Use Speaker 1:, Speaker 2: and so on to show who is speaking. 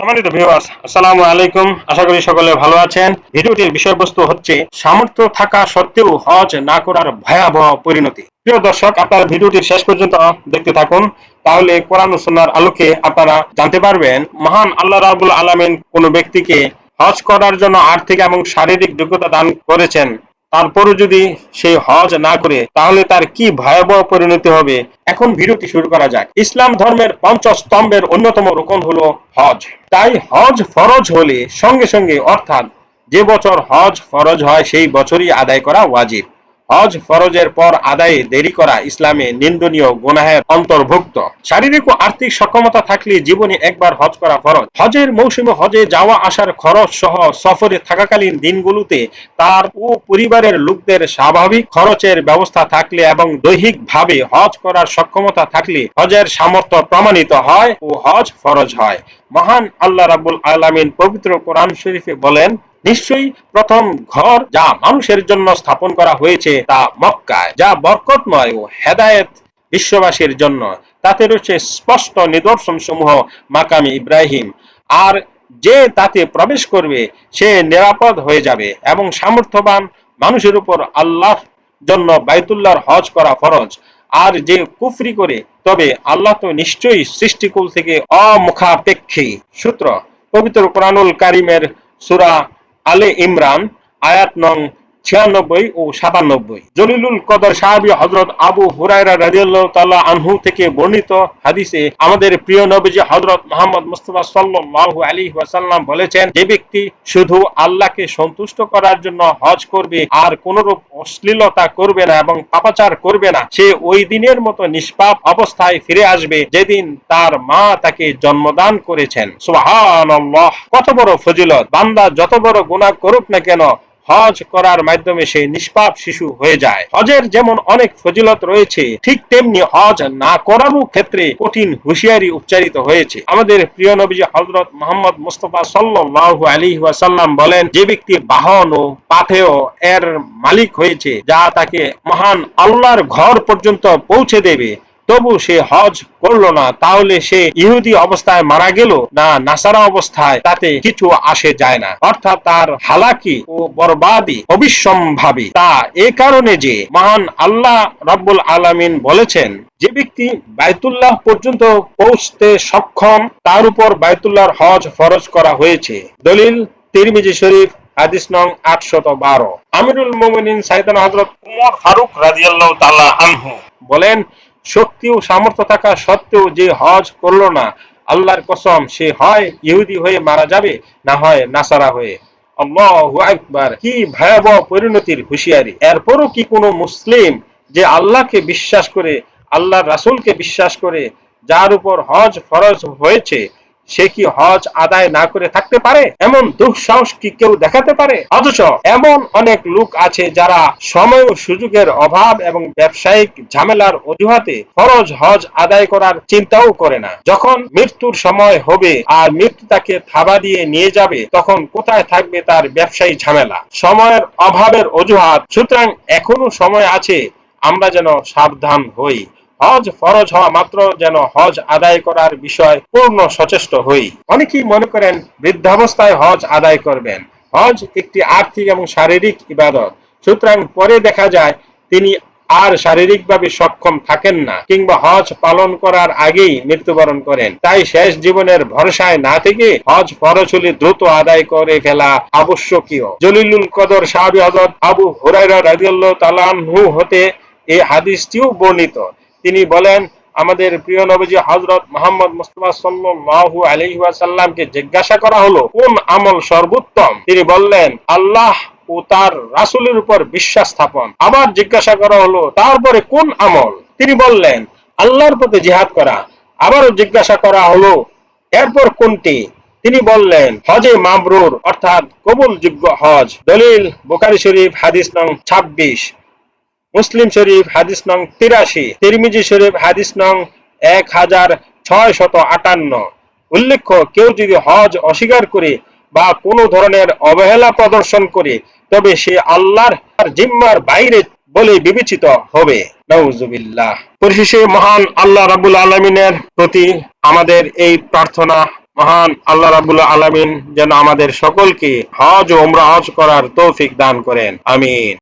Speaker 1: সম্মানিত ভিউয়ার্স আসসালামু আলাইকুম। আশা করি সকলে ভালো আছেন। ভিডিওটির বিষয়বস্তু হচ্ছে, সামর্থ্য থাকা সত্ত্বেও হজ না করার ভয়াবহ পরিণতি। প্রিয় দর্শক, আপনারা ভিডিওটি শেষ পর্যন্ত দেখতে থাকুন। তাহলে কোরআন ও সুন্নাহর আলোকে আপনারা জানতে পারবেন, মহান আল্লাহ রাবুল আলামিন কোন ব্যক্তিকে হজ করার জন্য আর্থিক এবং শারীরিক যোগ্যতা দান করেছেন। তারপরও যদি সে হজ না করে, তাহলে তার কি ভয়াবহ পরিণতি হবে? এখন ভিডিওটি শুরু করা যাক। ইসলাম ধর্মের পঞ্চ স্তম্ভের অন্যতম রোকন হলো হজ। তাই হজ ফরজ হলে সঙ্গে সঙ্গে অর্থাৎ যে বছর হজ ফরজ হয়, সেই বছরই আদায় করা ওয়াজিব। হজ ফরজের পর আদায়ে দেরি করা ইসলামে নিন্দনীয় গুনাহের অন্তর্ভুক্ত। শারীরিক ও আর্থিক সক্ষমতা থাকলে জীবনে একবার হজ করা ফরজ। হজের মৌসুমে হজে যাওয়া আসার খরচ সহ সফরে থাকাকালীন দিনগুলোতে তার ও পরিবারের লোকদের স্বাভাবিক খরচের ব্যবস্থা থাকলে এবং দৈহিকভাবে হজ করার সক্ষমতা থাকলে হজের সামর্থ্য প্রমাণিত হয় ও হজ ফরজ হয়। মহান আল্লাহ রাবুল আলামিন পবিত্র কোরআন শরীফে বলেন নিশ্চয়ই প্রথম ঘর যা মানুষের জন্য স্থাপন করা হয়েছে তা মক্কায়, যা বরকতময় ও হেদায়েত বিশ্ববাসীর জন্য। তাতে রয়েছে স্পষ্ট নিদর্শন সমূহ মাকামি ইব্রাহিম। আর যে তাতে প্রবেশ করবে, সে নিরাপদ হয়ে যাবে এবং সামর্থ্যবান মানুষের উপর আল্লাহ জন্য বাইতুল্লাহর হজ করা ফরজ। আর যে কুফরি করে, তবে আল্লাহ তো নিশ্চয়ই সৃষ্টিকুল থেকে অমুখাপেক্ষী। সূত্র, পবিত্র কোরআনুল কারিমের সুরা আলে ইমরান আয়াত নং ছিয়ানব্বই ও সাতানব্বই। জলিলুল কদর সাহাবি হজরত আবু হুরায়রা রাজিয়াল্লাহ তাল্লাহ আনহু থেকে বর্ণিত হাদিসে আমাদের প্রিয় নবীজি হজরত মোহাম্মদ মুস্তফা সাল্লাল্লাহু আলাইহি ওয়াসাল্লাম বলেছেন, যে ব্যক্তি শুধু আল্লাহকে সন্তুষ্ট করার জন্য হজ করবে আর কোনরূপ অশ্লীলতা করবে না এবং পাপাচার করবে না, সে ওই দিনের মতো নিষ্পাপ অবস্থায় ফিরে আসবে যেদিন তার মা তাকে জন্মদান করেছেন। সুবহানাল্লাহ, কত বড় ফজিলত। বান্দা যত বড় গুনাহ করুক না কেন হজ করার মাধ্যমে সে নিষ্পাপ শিশু হয়ে যায়। হজের যেমন অনেক ফজিলত রয়েছে, ঠিক তেমনি হজ না করারও ক্ষেত্রে কঠিন হুঁশিয়ারি উচ্চারিত হয়েছে। আমাদের প্রিয় নবীজি হজরত মোহাম্মদ মুস্তফা সাল্লাল্লাহু আলাইহি ওয়াসাল্লাম বলেন, যে ব্যক্তি বাহন ও পাথেয় এর মালিক হয়েছে, যা তাকে মহান আল্লাহর ঘর পর্যন্ত পৌঁছে দেবে তবু সে হজ করল না, তাহলে সে ইহুদি অবস্থায় মারা গেল না নাসারা অবস্থায়? তাতে কিছু আসে যায় না। অর্থাৎ তার হালাকি ও বরবাদি অবিসম্ভাবী। তা এ কারণে যে মহান আল্লাহ রব্বুল আলামিন বলেছেন, যে ব্যক্তি বায়তুল্লাহ পর্যন্ত পৌঁছতে সক্ষম, তার উপর বায়তুল্লাহর হজ ফরজ করা হয়েছে। দলিল তিরমিজি শরীফ, হাদিস নং আটশত বারো। আমিরুল মোমিনিন সাইদান হজরত উমর ফারুক রাজিয়াল্লাহ তাআলা আনহু বলেন শক্তি ও সামর্থ্য থাকা সত্ত্বেও যে হজ করল না, আল্লাহর কসম, সে হয় ইহুদি হয়ে মারা যাবে, না হয় নাসারা হয়ে। আল্লাহু কি ভয়াবহ পরিণতির হুঁশিয়ারি। এরপরও কি কোনো মুসলিম যে আল্লাহকে বিশ্বাস করে, আল্লাহর রাসুলকে বিশ্বাস করে, যার উপর হজ ফরজ হয়েছে সে কি হজ আদায় না করে থাকতে পারে? এমন দুঃসাহস কি কেউ দেখাতে পারে? অথচ এমন অনেক লোক আছে যারা সময় ও সুযোগের অভাব এবং ব্যবসায়িক ঝামেলার অজুহাতে ফরজ হজ আদায় করার চিন্তাও করে না। যখন মৃত্যুর সময় হবে আর মৃত্যু তাকে থাবা দিয়ে নিয়ে যাবে, তখন কোথায় থাকবে তার ব্যবসায়ী ঝামেলা? সময়ের অভাবের অজুহাত। সুতরাং এখনও সময় আছে, আমরা যেন সাবধান হই। হজ ফরজ হওয়া মাত্র যেন হজ আদায় করার বিষয় পূর্ণ সচেষ্ট হই। অনেকেই মনে করেন বৃদ্ধাবস্থায় হজ আদায় করবেন। হজ একটি আর্থিক এবং শারীরিক ইবাদত। সুতরাং পরে দেখা যায় তিনি আর শারীরিকভাবে সক্ষম থাকেন না কিংবা হজ পালন করার আগেই মৃত্যুবরণ করেন। তাই শেষ জীবনের ভরসায় না থেকে হজ ফরজ হলে দ্রুত আদায় করে ফেলা আবশ্যকীয়। জলিলুল কদর সাহাবি হজরত আবু হুরাইরা রাদিয়াল্লাহু তাআলা আনহু হতে এই হাদিসটিও বর্ণিত। তিনি বলেন, আমাদের প্রিয় নবীজি হজরত মোহাম্মদ মুস্তফা সাল্লাল্লাহু আলাইহি ওয়াসাল্লামকে জিজ্ঞাসা করা হলো, কোন আমল সর্বোত্তম? তিনি বললেন, আল্লাহ ও তার রাসূলের উপর বিশ্বাস স্থাপন। আবার জিজ্ঞাসা করা হলো, তারপরে কোন আমল? তিনি বললেন, আল্লাহর পথে জিহাদ করা। আবারও জিজ্ঞাসা করা হলো, এরপর কোনটি? তিনি বললেন, হজে মামরুর, অর্থাৎ কবুল কবুলযোগ্য হজ। দলিল বোকারি শরীফ, হাদিস নং ছাব্বিশ। মুসলিম শরীফ হাদিস নং তিরাশি, তিরমিজি শরীফ হাদিস নং এক হাজার ছয় শত আটান্ন। উল্লেখ্য, কেউ যদি হজ অস্বীকার করে বা কোনো ধরনের অবহেলা প্রদর্শন করে, তবে সে আল্লাহর জিম্মার বাইরে বলে বিবেচিত হবে। নউজুবিল্লাহ। পরিশেষে মহান আল্লাহ রাবুল আলমিনের প্রতি আমাদের এই প্রার্থনা, মহান আল্লাহ রাবুল আলামিন যেন আমাদের সকলকে হজ ও উমরা হজ করার তৌফিক দান করেন। আমিন।